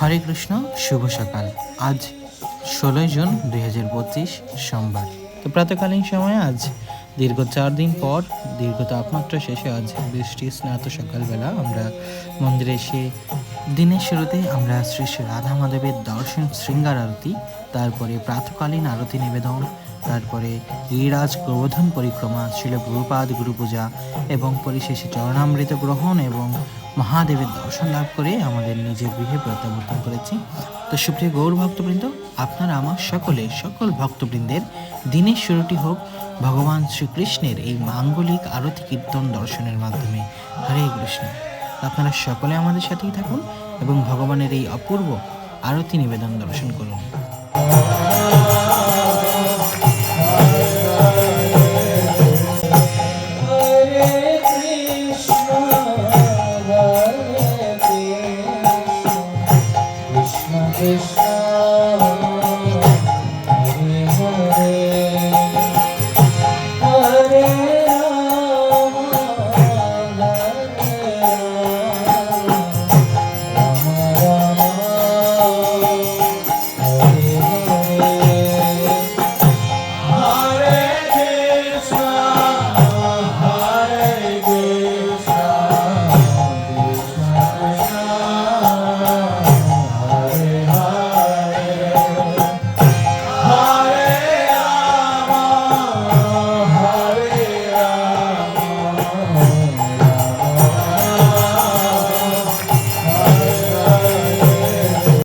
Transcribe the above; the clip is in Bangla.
হরে কৃষ্ণ, শুভ সকাল। আজ ষোলোই জুন দুই হাজার পঁচিশ সোমবার। তো প্রাতকালীন সময়ে আজ দীর্ঘ চার দিন পর দীর্ঘ তাপমাত্রা শেষে আজ বৃষ্টি, স্নাত সকালবেলা আমরা মন্দিরে এসে দিনের শুরুতে আমরা শ্রী শ্রী রাধা মাধবের দর্শন শৃঙ্গার আরতি, তারপরে প্রাতকালীন আরতি নিবেদন, তারপরে গিরিরাজ গোবর্ধন পরিক্রমা ছিল গুরুপাদ গুরু পূজা এবং পরিশেষে চরণামৃত গ্রহণ এবং মহাদেবের দর্শন লাভ করে আমাদের নিজের গৃহে প্রত্যাবর্তন করেছি। তো সুপ্রিয় গৌর ভক্তবৃন্দ, আপনারা আমার সকলে সকল ভক্তবৃন্দের দিনের শুরুটি হোক ভগবান শ্রীকৃষ্ণের এই মাঙ্গলিক আরতি কীর্তন দর্শনের মাধ্যমে। হরে কৃষ্ণ। আপনারা সকলে আমাদের সাথেই থাকুন এবং ভগবানের এই অপূর্ব আরতি নিবেদন দর্শন করুন। You.